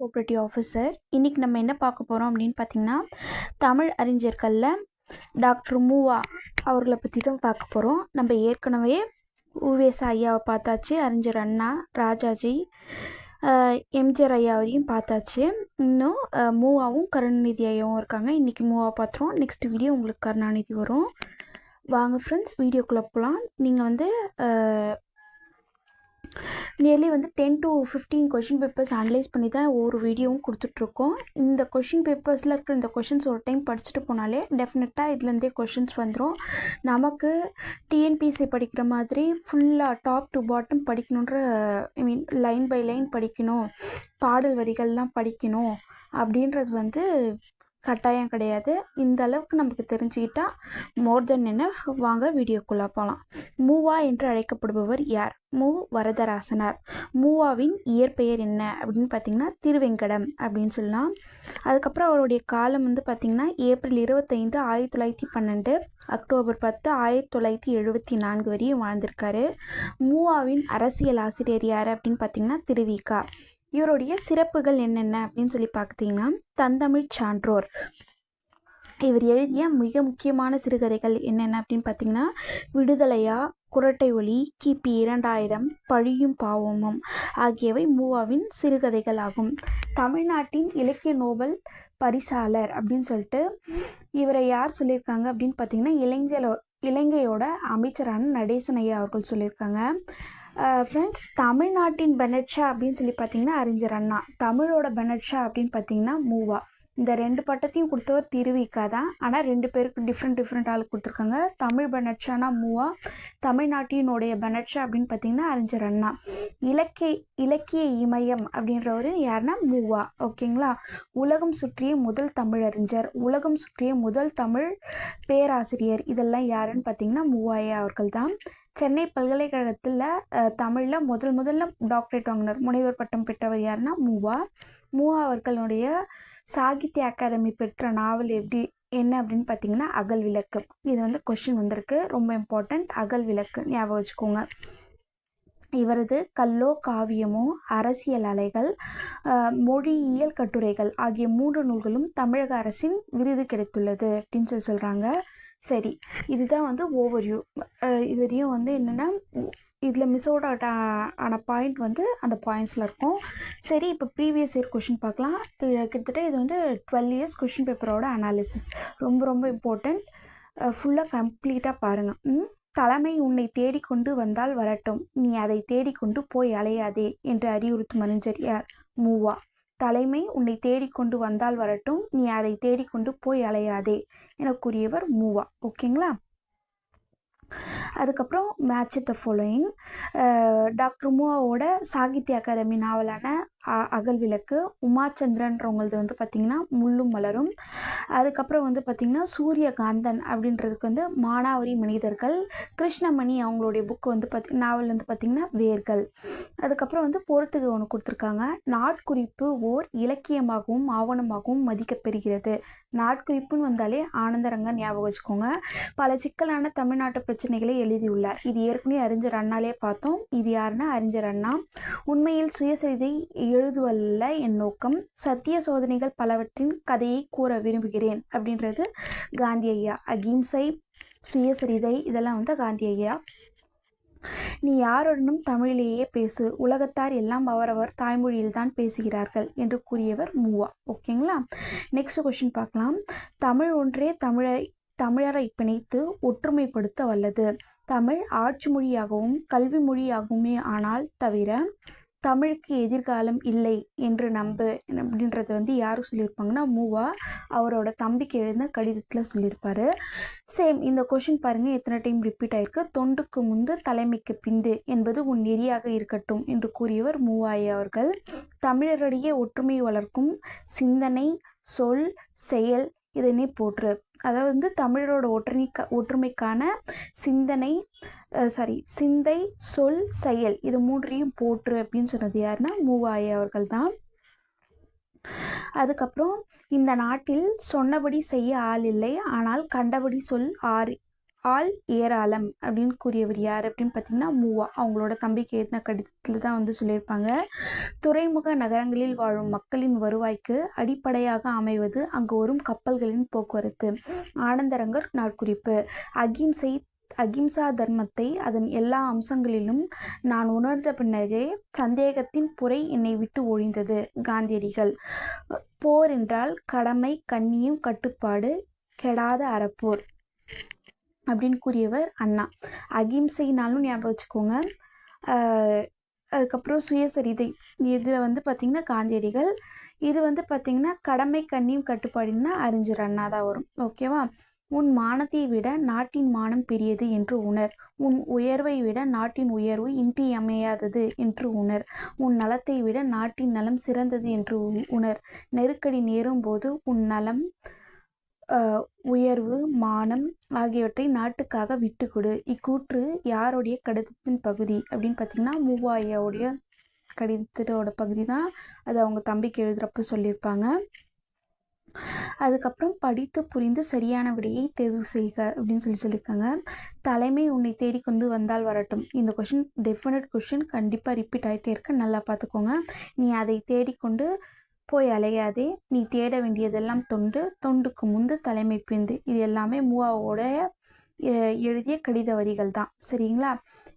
Cooperative officer இன்றைக்கி நம்ம என்ன பார்க்க போகிறோம் அப்படின்னு பார்த்தீங்கன்னா தமிழ் அறிஞர்களில் டாக்டர் மூவா அவர்களை பற்றி தான் பார்க்க போகிறோம் நம்ம ஏற்கனவே உவேச ஐயாவை பார்த்தாச்சு அறிஞர் அண்ணா ராஜாஜி எம்ஜிஆர் ஐயா வரையும் பார்த்தாச்சு. இன்னும் மூவாவும் கருணாநிதி ஐயாவும் இருக்காங்க. இன்றைக்கி மூவா பார்த்துருவோம். நெக்ஸ்ட் வீடியோ உங்களுக்கு கருணாநிதி வரும். வாங்க ஃப்ரெண்ட்ஸ் வீடியோக்குள்ளே போகலாம் நீங்கள் வந்து நியர்லி வந்து ten to fifteen question papers analyse பண்ணி தான் ஒவ்வொரு வீடியோவும் கொடுத்துட்ருக்கோம். இந்த கொஷின் பேப்பர்ஸில் இருக்கிற இந்த கொஷின்ஸ் ஒரு டைம் படிச்சுட்டு போனாலே டெஃபினட்டாக இதுலேருந்தே கொஷின்ஸ் வந்துடும் நமக்கு டிஎன்பிசி படிக்கிற மாதிரி ஃபுல்லாக top to bottom படிக்கணுன்ற I mean line by line படிக்கணும். பாடல் வரிகள்லாம் படிக்கணும். அப்படின்றது வந்து கட்டாயம் கிடையாது. இந்த அளவுக்கு நமக்கு தெரிஞ்சுக்கிட்டால் மோர் தென் என்ன? வாங்க வீடியோக்குள்ளே போகலாம் மூவா என்று அழைக்கப்படுபவர் யார்? மு. வரதராசனார். மூவாவின் இயற்பெயர் என்ன? அப்படின்னு பார்த்தீங்கன்னா திருவெங்கடம் அப்படின்னு சொல்லலாம். அதுக்கப்புறம் அவருடைய காலம் வந்து பார்த்திங்கன்னா ஏப்ரல் இருபத்தைந்து ஆயிரத்தி தொள்ளாயிரத்தி பன்னெண்டு அக்டோபர் பத்து ஆயிரத்தி தொள்ளாயிரத்தி எழுபத்தி நான்கு வரையும் வாழ்ந்திருக்காரு. மூவாவின் அரசியல் ஆசிரியர் யார் அப்படின்னு பார்த்தீங்கன்னா திருவிகா இவருடைய சிறப்புகள் என்னென்ன அப்படின்னு சொல்லி பார்த்தீங்கன்னா தந்தமிழ் சான்றோர். இவர் எழுதிய மிக முக்கியமான சிறுகதைகள் என்னென்ன அப்படின்னு பார்த்தீங்கன்னா விடுதலையா குரட்டை ஒளி கிபி இரண்டாயிரம் பழியும் பாவமும் ஆகியவை மூவாவின் சிறுகதைகள் ஆகும். தமிழ்நாட்டின் இலக்கிய நோபல் பரிசாளர் அப்படின்னு சொல்லிட்டு இவரை யார் சொல்லியிருக்காங்க அப்படின்னு பார்த்தீங்கன்னா இளைஞலோ இலங்கையோட அமைச்சரான நடேசன் ஐயா அவர்கள் சொல்லியிருக்காங்க. ஃப்ரெண்ட்ஸ் தமிழ்நாட்டின் பெனட்ஷா அப்படின்னு சொல்லி பார்த்தீங்கன்னா அறிஞர் அண்ணா. தமிழோட பெனட்ஷா அப்படின்னு பார்த்தீங்கன்னா மூவா. இந்த ரெண்டு பட்டத்தையும் கொடுத்தவர் திருவிக்கா தான். ஆனால் ரெண்டு பேருக்கு டிஃப்ரெண்ட் டிஃப்ரெண்ட் ஆள் கொடுத்துருக்காங்க. தமிழ் பெனட்ஷானா மூவா. தமிழ்நாட்டினுடைய பெனட்ஷா அப்படின்னு பார்த்தீங்கன்னா அறிஞர் அண்ணா. இலக்கிய இலக்கிய இமயம் அப்படின்றவர் யாருன்னா மூவா. ஓகேங்களா? உலகம் சுற்றிய முதல் தமிழறிஞர் உலகம் சுற்றிய முதல் தமிழ் பேராசிரியர். இதெல்லாம் யாருன்னு பார்த்தீங்கன்னா மூவாயா அவர்கள் தான். சென்னை பல்கலைக்கழகத்தில் தமிழில் முதல் முதல்ல டாக்டரேட் வாங்கினார். முனைவர் பட்டம் பெற்றவர் யாருன்னா மூவா. மூவா அவர்களுடைய சாகித்ய அகாதமி பெற்ற நாவல் எப்படி என்ன அப்படின்னு பார்த்தீங்கன்னா அகல் விளக்கு. இது வந்து கொஷின் வந்திருக்கு. ரொம்ப இம்பார்ட்டண்ட் அகல் விளக்கு ஞாபகம் வச்சுக்கோங்க. இவரது கல்லோ காவியமோ அரசியல் அலைகள் மொழியியல் கட்டுரைகள் ஆகிய மூன்று நூல்களும் தமிழக அரசின் விருது கிடைத்துள்ளது அப்படின்னு சொல்லி சொல்கிறாங்க சரி. இதுதான் வந்து ஓவர்வியூ இதுவரையும் வந்து என்னென்னா இதில் மிஸ் அவுட் ஆன பாயிண்ட் வந்து அந்த பாயிண்ட்ஸில் இருக்கும். சரி இப்போ ப்ரீவியஸ் இயர் கொஷின் பார்க்கலாம். கிட்டத்தட்ட இது வந்து டுவெல் இயர்ஸ் கொஷின் பேப்பரோட அனாலிசிஸ் ரொம்ப ரொம்ப இம்பார்ட்டண்ட் ஃபுல்லாக கம்ப்ளீட்டாக பாருங்கள் தலைமை உன்னை தேடிக்கொண்டு வந்தால் வரட்டும். நீ அதை தேடிக்கொண்டு போய் அலையாதே என்று அறிவுறுத்தும் அறிஞர் யார்? மூவா. தலைமை உன்னை தேடிக்கொண்டு வந்தால் வரட்டும். நீ அதை தேடிக்கொண்டு போய் அலையாதே என கூறியவர் மூவா. ஓகேங்களா? அதுக்கப்புறம் மேட்ச் த ஃபாலோயிங் டாக்டர் மூவாவோட சாகித்ய அகாதமி நாவலான அகல் விளக்கு உமாச்சந்திரன்றவங்களது வந்து பார்த்திங்கன்னா முள்ளும் மலரும். அதுக்கப்புறம் வந்து பார்த்திங்கன்னா சூரியகாந்தன் அப்படின்றதுக்கு வந்து மானாவரி மனிதர்கள் கிருஷ்ணமணி அவங்களுடைய புக்கு வந்து பார்த்தி நாவல் வந்து பார்த்திங்கன்னா வேர்கள். அதுக்கப்புறம் வந்து போர்த்துக்கு ஒன்று கொடுத்துருக்காங்க. நாட்குறிப்பு ஓர் இலக்கியமாகவும் ஆவணமாகவும் மதிக்கப்பெறுகிறது. நாட்குறிப்புன்னு வந்தாலே ஆனந்தரங்கன் ஞாபகம் வச்சுக்கோங்க. பல சிக்கலான தமிழ்நாட்டு பிரச்சனைகளை எழுதியுள்ளார். இது ஏற்கனவே அறிஞர் அண்ணாலே பார்த்தோம். இது யாருன்னா அறிஞர் அண்ணா. உண்மையில் சுயசரிதை எழுதுவல்ல என் நோக்கம் சத்திய சோதனைகள் பலவற்றின் கதையை கூற விரும்புகிறேன் அப்படின்றது காந்தி ஐயா அகிம்சை சுயசரிதை இதெல்லாம் வந்து காந்தி ஐயா நீ யாருடனும் தமிழிலேயே பேசு. உலகத்தார் எல்லாம் அவரவர் தாய்மொழியில் தான் பேசுகிறார்கள் என்று கூறியவர் மூவா. ஓகேங்களா? நெக்ஸ்ட் கொஷின் பார்க்கலாம். தமிழ் ஒன்றே தமிழை தமிழரை பிணைத்து ஒற்றுமைப்படுத்த வல்லது. தமிழ் ஆட்சி மொழியாகவும் கல்வி மொழியாகவுமே ஆனால் தவிர தமிழுக்கு எதிர்காலம் இல்லை என்று நம்பு அப்படின்றது வந்து யார் சொல்லியிருப்பாங்கன்னா மூவா அவரோட தம்பிக்கு எழுந்த கடிதத்தில் சொல்லியிருப்பாரு. சேம் இந்த கொஷின் பாருங்கள் எத்தனை டைம் ரிப்பீட் ஆயிருக்கு? தொண்டுக்கு முந்து தலைமைக்கு பிந்து என்பது உன் நெறியாக இருக்கட்டும் என்று கூறியவர் மூவாய் அவர்கள். தமிழரிடையே ஒற்றுமை வளர்க்கும் சிந்தனை சொல் செயல் இதனை போற்று. அதாவது வந்து தமிழரோட ஒற்றுமை ஒற்றுமைக்கான சிந்தனை சாரி சிந்தை சொல் செயல் இது மூன்றையும் போற்று அப்படின்னு சொன்னது யாருன்னா மூவாய அவர்கள் தான் அதுக்கப்புறம் இந்த நாட்டில் சொன்னபடி செய்ய ஆள் இல்லை ஆனால் கண்டபடி சொல் ஆறு ஆள் ஏராளம் அப்படின்னு கூறியவர் யார் அப்படின்னு பார்த்தீங்கன்னா மூவா. அவங்களோட தம்பிக்கு எழுதின கடிதத்தில் தான் வந்து சொல்லியிருப்பாங்க. துறைமுக நகரங்களில் வாழும் மக்களின் வருவாய்க்கு அடிப்படையாக அமைவது அங்கு வரும் கப்பல்களின் போக்குவரத்து. ஆனந்தரங்கர் நாட்குறிப்பு. அகிம்சை அகிம்சா தர்மத்தை அதன் எல்லா அம்சங்களிலும் நான் உணர்ந்த பின்னரே சந்தேகத்தின் புரை என்னை விட்டு ஒழிந்தது. காந்தியடிகள் போர் என்றால் கடமை கண்ணியும் கட்டுப்பாடு கெடாத அறப்போர். அப்படின்னு கூறியவர் அண்ணா. அகிம்சைனாலும் ஞாபகம் வச்சுக்கோங்க. அதுக்கப்புறம் சுயசரிதை. இதில் வந்து பார்த்திங்கன்னா காந்தியடிகள். இது வந்து பார்த்திங்கன்னா கடமை கண்ணியும் கட்டுப்பாடுன்னா அறிஞர் அண்ணா தான் வரும். ஓகேவா உன் மானத்தை விட நாட்டின் மானம் பெரியது என்று உணர். உன் உயர்வை விட நாட்டின் உயர்வு இன்றியமையாதது என்று உணர். உன் நலத்தை விட நாட்டின் நலம் சிறந்தது என்று உ- உணர். நெருக்கடி நேரும் போது உன் நலம் உயர்வு மானம் ஆகியவற்றை நாட்டுக்காக விட்டு கொடு இக்கூற்று யாருடைய கடிதத்தின் பகுதி? அப்படின்னு பார்த்தீங்கன்னா மூவாயாவுடைய கடிதத்தோட பகுதி தான் அது அவங்க தம்பிக்கு எழுதுறப்ப சொல்லியிருப்பாங்க. அதுக்கப்புறம் படித்து புரிந்து சரியான விடையை தேர்வு செய்க அப்படின்னு சொல்லி சொல்லியிருக்காங்க. தலைமை உன்னை தேடி கொண்டு வந்தால் வரட்டும். இந்த கொஷின் டெஃபினட் கொஷின் கண்டிப்பாக ரிப்பீட் ஆகிட்டே இருக்க. நல்லா பார்த்துக்கோங்க. நீ அதை தேடிக்கொண்டு போய் அலையாதே நீ தேட வேண்டியதெல்லாம் தொண்டு தொண்டுக்கு முந்து தலைமை பிந்து இது எல்லாமே மூவாவோட எழுதிய கடித வரிகள் தான். சரிங்களா?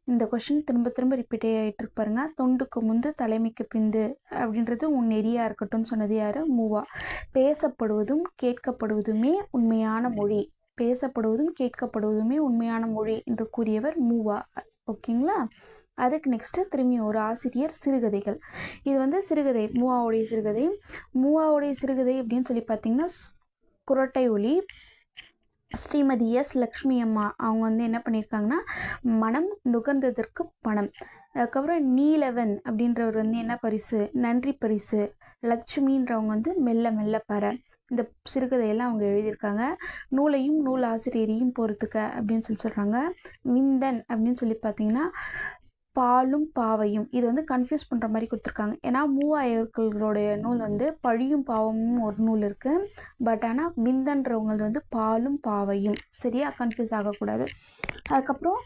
இந்த கொஷின் திரும்ப திரும்ப ரிப்பீட் ஆகிட்டு இருப்பாருங்க தொண்டுக்கு முந்து தலைமைக்கு பிந்து அப்படின்றது உன் நெறியா இருக்கட்டும் சொன்னது யாரு? மூவா. பேசப்படுவதும் கேட்கப்படுவதுமே உண்மையான மொழி. பேசப்படுவதும் கேட்கப்படுவதுமே உண்மையான மொழி என்று கூறியவர் மூவா. ஓகேங்களா? அதுக்கு நெக்ஸ்ட்டு திரும்பி ஒரு ஆசிரியர் சிறுகதைகள். இது வந்து சிறுகதை மூவாவுடைய சிறுகதை. மூவாவுடைய சிறுகதை அப்படின்னு சொல்லி பார்த்தீங்கன்னா குரட்டை ஒளி. ஸ்ரீமதி எஸ் லக்ஷ்மி அம்மா அவங்க வந்து என்ன பண்ணியிருக்காங்கன்னா மனம் நுகர்ந்ததற்கு பணம். அதுக்கப்புறம் நீலவன் அப்படின்றவர் வந்து என்ன பரிசு? நன்றி பரிசு. லக்ஷ்மின்றவங்க வந்து மெல்ல மெல்ல பற. இந்த சிறுகதையெல்லாம் அவங்க எழுதியிருக்காங்க. நூலையும் நூல் ஆசிரியரையும் பொறுத்துக்க அப்படின்னு சொல்லி சொல்கிறாங்க விந்தன் அப்படின்னு சொல்லி பார்த்தீங்கன்னா பாலும் பாவையும். இது வந்து கன்ஃபியூஸ் பண்ணுற மாதிரி கொடுத்துருக்காங்க. ஏன்னா மூவாயிரர்களுடைய நூல் வந்து பழியும் பாவமும் ஒரு நூல் இருக்குது பட் ஆனால் விந்தன்றவங்களது வந்து பாலும் பாவையும். சரியா? கன்ஃபியூஸ் ஆகக்கூடாது. அதுக்கப்புறம்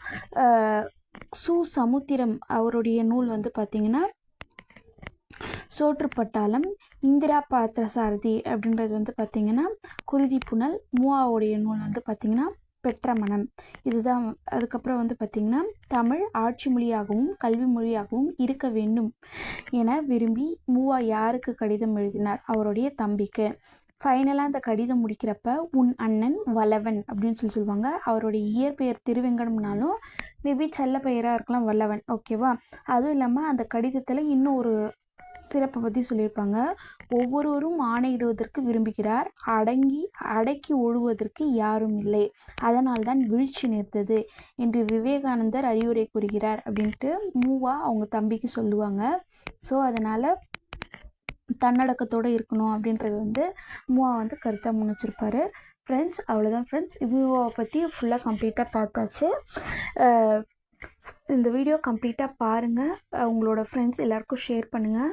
சு சமுத்திரம் அவருடைய நூல் வந்து பார்த்திங்கன்னா சோற்றுப்பட்டாளம் இந்திரா பாத்திர சாரதி அப்படின்றது வந்து பார்த்திங்கன்னா குருதி புனல் மூவாவுடைய நூல் வந்து பார்த்திங்கன்னா பெற்ற மனம். இதுதான் அதுக்கப்புறம் வந்து பார்த்திங்கன்னா தமிழ் ஆட்சி மொழியாகவும் கல்வி மொழியாகவும் இருக்க வேண்டும் என விரும்பி மூவா யாருக்கு கடிதம் எழுதினார்? அவருடைய தம்பிக்கு. ஃபைனலாக அந்த கடிதம் முடிக்கிறப்ப உன் அண்ணன் வல்லவன் அப்படின்னு சொல்லி சொல்லுவாங்க. அவருடைய இயற்பெயர் திருவெங்கடம்னாலும் மேபி செல்ல பெயராக இருக்கலாம் வல்லவன். ஓகேவா அதுவும் இல்லாமல் அந்த கடிதத்தில் இன்னும் ஒரு சிறப்பை பற்றி சொல்லியிருப்பாங்க. ஒவ்வொருவரும் ஆணையிடுவதற்கு விரும்புகிறார். அடங்கி அடக்கி ஒழுவதற்கு யாரும் இல்லை. அதனால்தான் வீழ்ச்சி நேர்த்தது என்று விவேகானந்தர் அறிவுரை கூறுகிறார் அப்படின்ட்டு மூவா அவங்க தம்பிக்கு சொல்லுவாங்க. ஸோ அதனால் தன்னடக்கத்தோடு இருக்கணும் அப்படின்றது வந்து மூவா வந்து கருத்தாக முன்னிச்சிருப்பாரு ஃப்ரெண்ட்ஸ் அவ்வளோதான் ஃப்ரெண்ட்ஸ் மூவாவை பற்றி ஃபுல்லாக கம்ப்ளீட்டாக பார்த்தாச்சு. இந்த வீடியோ கம்ப்ளீட்டாக பாருங்கள் உங்களோட ஃப்ரெண்ட்ஸ் எல்லாருக்கும் ஷேர் பண்ணுங்கள்